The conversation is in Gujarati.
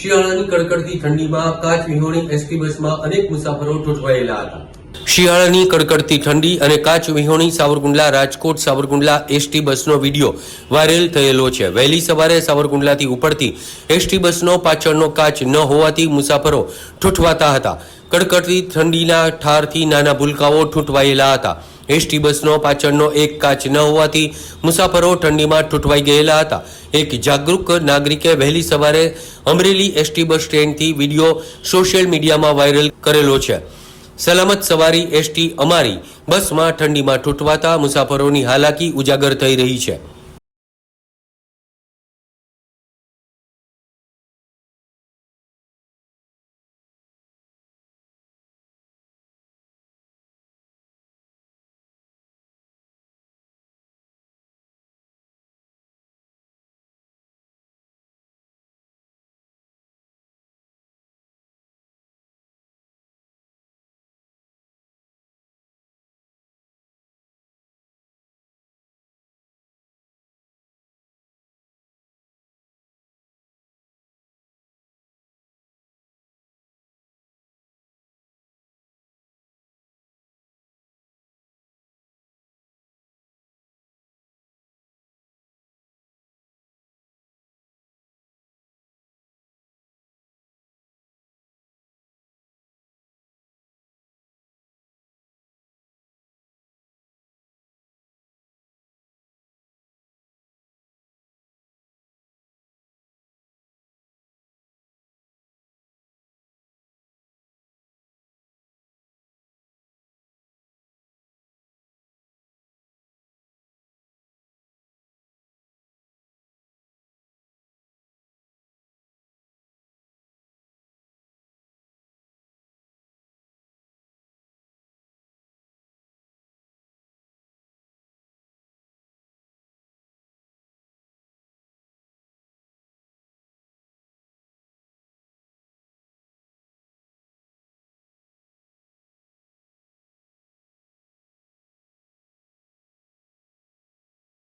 શિયાળાની કડકડતી ઠંડીમાં કાચ વિહોણી એસટી બસમાં અનેક મુસાફરો ઠૂંઠવાયેલા હતા. શિયાળાની કડકડતી ઠંડી અને કાચ વિહોણી સાવરકુંડલા, રાજકોટ સાવરકુંડલા એસટી બસનો વીડિયો વાયરલ થયેલો છે. વહેલી સવારે સાવરકુંડલાથી ઉપડતી એસટી બસનો પાછળનો કાચ ન હોવાથી મુસાફરો ઠૂંઠવાતા હતા. કડકડતી ઠંડીના ઠારથી નાના ભૂલકાઓ ઠૂંઠવાયેલા હતા. એસટી બસનો પાછળનો એક કાચ ન હોવાથી મુસાફરો ઠંડીમાં ઠૂંટવાઈ ગયેલા હતા. એક જાગૃત નાગરિકે વહેલી સવારે અમરેલી એસટી બસ સ્ટેન્ડથી વીડિયો સોશિયલ મીડિયામાં વાયરલ કરેલો છે. સલામત સવારી એસટી અમારી બસમાં ઠંડીમાં ઠૂંટવાતા મુસાફરોની હાલાકી ઉજાગર થઈ રહી છે.